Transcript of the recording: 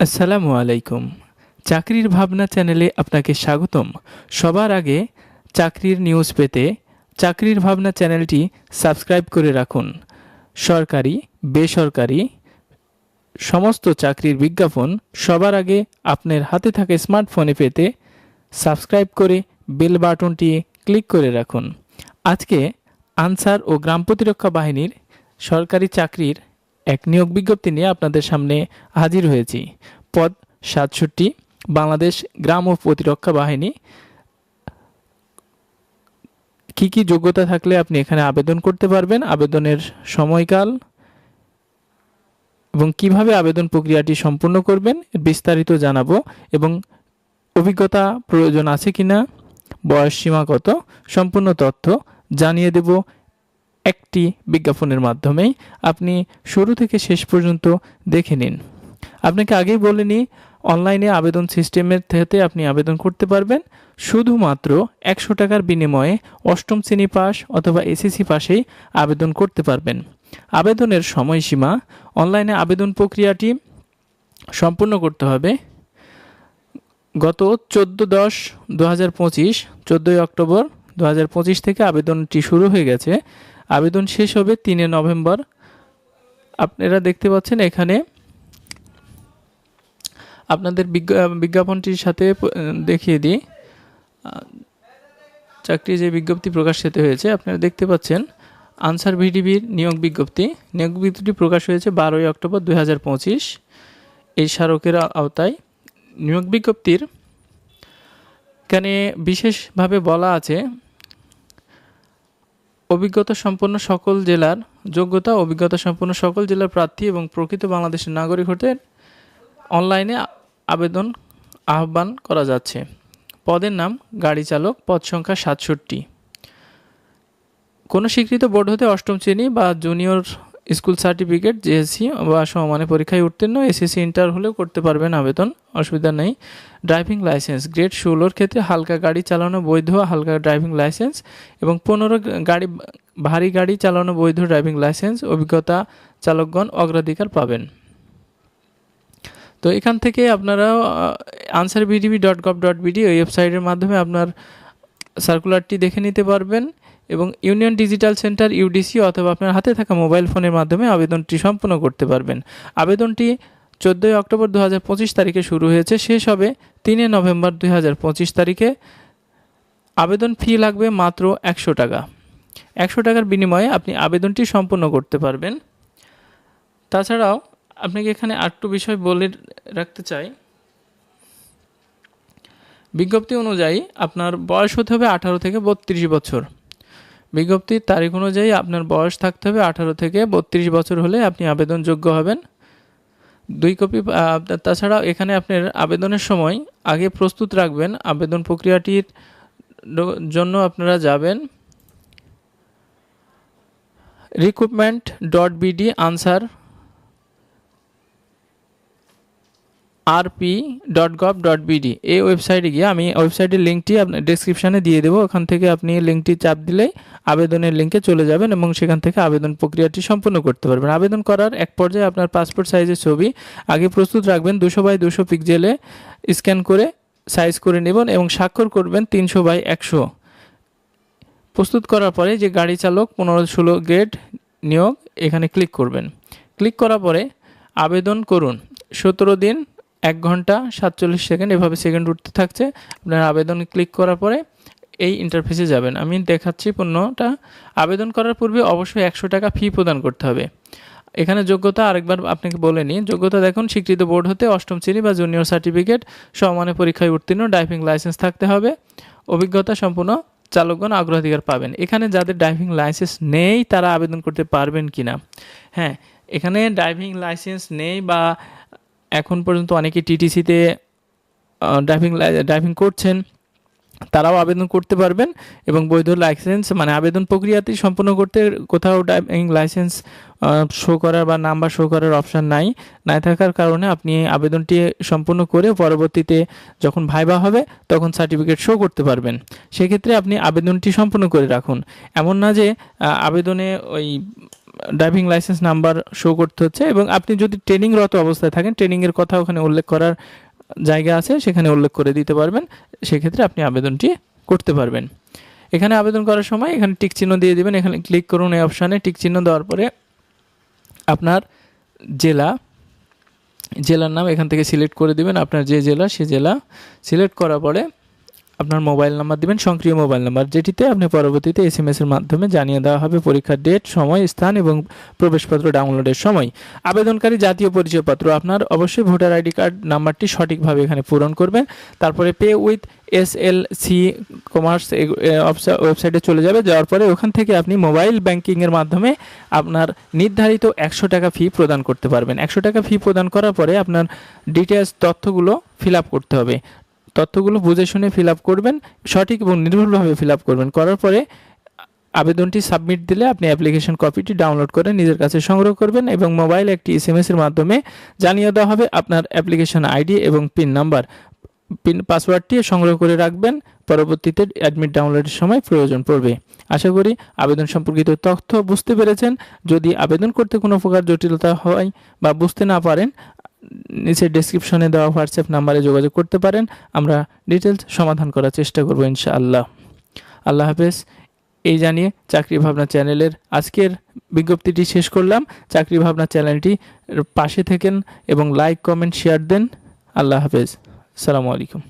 আসসালামু আলাইকুম। চাকরির ভাবনা চ্যানেলে আপনাকে স্বাগতম। সবার আগে চাকরির নিউজ পেতে চাকরির ভাবনা চ্যানেলটি সাবস্ক্রাইব করে রাখুন। সরকারি, বেসরকারি সমস্ত চাকরির বিজ্ঞাপন সবার আগে আপনার হাতে থাকা স্মার্টফোনে পেতে সাবস্ক্রাইব করে বেল বাটনটি ক্লিক করে রাখুন। আজকে আনসার ও গ্রাম প্রতিরক্ষা বাহিনীর সরকারি চাকরির এক নিয়োগ বিজ্ঞপ্তি নিয়ে আপনাদের সামনে হাজির হয়েছি। পদ সাতষট্টি, বাংলাদেশ গ্রাম ও প্রতিরক্ষা বাহিনী। কি কি যোগ্যতা থাকলে আপনি এখানে আবেদন করতে পারবেন? আবেদনের সময়কাল এবং কীভাবে আবেদন প্রক্রিয়াটি সম্পূর্ণ করবেন বিস্তারিত জানাব এবং অভিজ্ঞতা প্রয়োজন আছে কিনা, বয়স সীমা কত, সম্পূর্ণ তথ্য জানিয়ে দেব একটি বিজ্ঞাপনের মাধ্যমেই আপনি শুরু থেকে শেষ পর্যন্ত দেখে নিন। আপনাকে আগেই বলিনি অনলাইনে আবেদন সিস্টেমের থেকে আপনি আবেদন করতে পারবেন। শুধুমাত্র একশো টাকার বিনিময়ে অষ্টম শ্রেণি পাস অথবা এসএসসি পাশেই আবেদন করতে পারবেন। আবেদনের সময়সীমা, অনলাইনে আবেদন প্রক্রিয়াটি সম্পূর্ণ করতে হবে। গত চোদ্দ দশ দু হাজার পঁচিশ, চোদ্দোই অক্টোবর দু হাজার পঁচিশ থেকে আবেদনটি শুরু হয়ে গেছে। আবেদন শেষ হবে তিনে নভেম্বর। আপনারা দেখতে পাচ্ছেন এখানে আপনাদের বিজ্ঞাপনটির সাথে দেখিয়ে দিই। চাকরি যে বিজ্ঞপ্তি প্রকাশিত হয়েছে, আপনারা দেখতে পাচ্ছেন আনসার ভিডিবির নিয়োগ বিজ্ঞপ্তি। নিয়োগ বিজ্ঞপ্তিটি প্রকাশ হয়েছে বারোই অক্টোবর দু হাজার পঁচিশ। এই স্মারকের আওতায় নিয়োগ বিজ্ঞপ্তির এখানে বিশেষভাবে বলা আছে অভিজ্ঞতা সম্পন্ন সকল জেলার যোগ্যতা, অভিজ্ঞতা সম্পন্ন সকল জেলার প্রার্থী এবং প্রকৃত বাংলাদেশের নাগরিক হতে অনলাইনে আবেদন আহ্বান করা যাচ্ছে। পদের নাম গাড়ি চালক, পদ সংখ্যা সাতষট্টি। কোনো স্বীকৃত বোর্ড হতে অষ্টম শ্রেণি বা জুনিয়র স্কুল সার্টিফিকেট জেএসসি বা সমমানের পরীক্ষায় উত্তীর্ণ এসএসসি ইন্টার হলেও করতে পারবেন আবেদন, অসুবিধা নেই। ড্রাইভিং লাইসেন্স গ্রেড ষোলোর ক্ষেত্রে হালকা গাড়ি চালানো বৈধ, হালকা ড্রাইভিং লাইসেন্স এবং পনেরো গাড়ি, ভারী গাড়ি চালানো বৈধ ড্রাইভিং লাইসেন্স অভিজ্ঞতা চালকগণ অগ্রাধিকার পাবেন। তো এখান থেকে আপনারা Ansar VDP dot gov dot BD ওই ওয়েবসাইটের মাধ্যমে আপনার সার্কুলারটি দেখে নিতে পারবেন। এবং ইউনিয়ন ডিজিটাল সেন্টার ইউডিসি অথবা আপনার হাতে থাকা মোবাইল ফোনের মাধ্যমে আবেদনটি সম্পূর্ণ করতে পারবেন। আবেদনটি চোদ্দোই অক্টোবর দু হাজার পঁচিশ তারিখে শুরু হয়েছে, শেষ হবে তিনে নভেম্বর দুই হাজার পঁচিশ তারিখে। আবেদন ফি লাগবে মাত্র একশো টাকা। একশো টাকার বিনিময়ে আপনি আবেদনটি সম্পূর্ণ করতে পারবেন। তাছাড়াও আপনাকে এখানে আটটু বিষয় বলে রাখতে চাই। বিজ্ঞপ্তি অনুযায়ী আপনার বয়স হতে হবে আঠারো থেকে বত্রিশ বছর। বিজ্ঞপ্তির তারিখ অনুযায়ী আপনার বয়স থাকতে হবে আঠারো থেকে বত্রিশ বছর হলে আপনি আবেদনযোগ্য হবেন। দুই কপি তাছাড়াও এখানে আপনার আবেদনের সময় আগে প্রস্তুত রাখবেন আবেদন প্রক্রিয়াটির জন্য আপনারা যাবেন। Recruitment dot BD Ansar R P dot gov dot BD এই ওয়েবসাইটে গিয়ে আমি ওয়েবসাইটের লিঙ্কটি আপনার ডিসক্রিপশানে দিয়ে দেবো। ওখান থেকে আপনি লিঙ্কটি চাপ দিলেই আবেদনের লিঙ্কে চলে যাবেন এবং সেখান থেকে আবেদন প্রক্রিয়াটি সম্পূর্ণ করতে পারবেন। আবেদন করার এক পর্যায়ে আপনার পাসপোর্ট সাইজের ছবি আগে প্রস্তুত রাখবেন। দুশো বাই দুশো পিকজেলে স্ক্যান করে সাইজ করে নেবেন এবং স্বাক্ষর করবেন তিনশো বাই একশো। প্রস্তুত করার পরে যে গাড়ি চালক পনেরো ষোলো গ্রেড নিয়োগ, এখানে ক্লিক করবেন। ক্লিক করার পরে আবেদন করুন। সতেরো দিন এক ঘণ্টা সাতচল্লিশ সেকেন্ড, এভাবে সেকেন্ড উঠতে থাকছে। আপনার আবেদন ক্লিক করার পরে এই ইন্টারফেসে যাবেন। আমি দেখাচ্ছি পণ্যটা। আবেদন করার পূর্বে অবশ্যই একশো টাকা ফি প্রদান করতে হবে। এখানে যোগ্যতা আরেকবার আপনাকে বলে নিই। যোগ্যতা দেখুন, স্বীকৃত বোর্ড হতে অষ্টম শ্রেণি বা জুনিয়র সার্টিফিকেট সমানে পরীক্ষায় উত্তীর্ণ ড্রাইভিং লাইসেন্স থাকতে হবে। অভিজ্ঞতা সম্পূর্ণ চালকগণ অগ্রাধিকার পাবেন। এখানে যাদের ড্রাইভিং লাইসেন্স নেই, তারা আবেদন করতে পারবেন কি না হ্যাঁ এখানে ড্রাইভিং লাইসেন্স নেই বা এখন পর্যন্ত অনেকে টিটিসিতে ড্রাইভিং ড্রাইভিং করছেন, তারাও আবেদন করতে পারবেন এবং বৈধ লাইসেন্স মানে আবেদন প্রক্রিয়াটি সম্পূর্ণ করতে কোথাও ড্রাইভিং লাইসেন্স শো করার বা নাম্বার শো করার অপশান নাই নাই থাকার কারণে আপনি আবেদনটি সম্পূর্ণ করে পরবর্তীতে যখন ভাইবা হবে, তখন সার্টিফিকেট শো করতে পারবেন। সেক্ষেত্রে আপনি আবেদনটি সম্পূর্ণ করে রাখুন। এমন না যে আবেদনে ওই ড্রাইভিং লাইসেন্স নাম্বার শো করতে হচ্ছে এবং আপনি যদি ট্রেনিংরত অবস্থায় থাকেন ট্রেনিংয়ের কথা ওখানে উল্লেখ করার জায়গা আছে, সেখানে উল্লেখ করে দিতে পারবেন। সেক্ষেত্রে আপনি আবেদনটি করতে পারবেন। এখানে আবেদন করার সময় এখানে টিক চিহ্ন দিয়ে দিবেন। এখানে ক্লিক করুন এই অপশানে টিক চিহ্ন দেওয়ার পরে আপনার জেলা, জেলার নাম এখান থেকে সিলেক্ট করে দিবেন। আপনার যে জেলা, সে জেলা সিলেক্ট করার পরে আপনার মোবাইল নাম্বার দিবেন, সক্রিয় মোবাইল নাম্বার, যেটিতে আপনি পরবর্তীতে এস এম এর মাধ্যমে জানিয়ে দেওয়া হবে পরীক্ষার ডেট সময়, স্থান এবং প্রবেশপত্র ডাউনলোডের সময়। আবেদনকারী জাতীয় পরিচয়পত্র আপনার অবশ্যই ভোটার আইডি কার্ড নাম্বারটি সঠিকভাবে এখানে পূরণ করবেন তারপরে pay with S L C commerce ওয়েবসাইটে চলে যাবে। যাওয়ার পরে ওখান থেকে আপনি মোবাইল ব্যাংকিংয়ের মাধ্যমে আপনার নির্ধারিত একশো টাকা ফি প্রদান করতে পারবেন। একশো টাকা ফি প্রদান করার পরে আপনার ডিটেলস তথ্যগুলো ফিল আপ করতে হবে। তথ্যগুলো বুঝে শুনে ফিল করবেন, সঠিক এবং নির্ভুলভাবে ফিল করবেন। করার পরে আবেদনটি সাবমিট দিলে আপনি অ্যাপ্লিকেশন কপিটি ডাউনলোড করে নিজের কাছে সংগ্রহ করবেন এবং মোবাইলে একটি এস এর মাধ্যমে জানিয়ে দেওয়া হবে আপনার অ্যাপ্লিকেশন আইডি এবং পিন নাম্বার। পিন পাসওয়ার্ডটি সংগ্রহ করে রাখবেন, পরবর্তীতে অ্যাডমিট ডাউনলোডের সময় প্রয়োজন পড়বে। আশা করি আবেদন সম্পর্কিত তথ্য বুঝতে পেরেছেন। যদি আবেদন করতে কোনো প্রকার জটিলতা হয় বা বুঝতে না পারেন নিচের ডেসক্রিপশনে দেওয়া হোয়াটসঅ্যাপ নাম্বারে যোগাযোগ করতে পারেন। আমরা ডিটেলস সমাধান করার চেষ্টা করব ইনশাআল্লাহ। আল্লাহ হাফেজ। এই জানিয়ে চাকরি ভাবনা চ্যানেলের আজকের বিজ্ঞপ্তিটি শেষ করলাম। চাকরি ভাবনা চ্যানেলটি পাশে থাকেন এবং লাইক কমেন্ট শেয়ার দেন। আল্লাহ হাফেজ। সালামু আলাইকুম।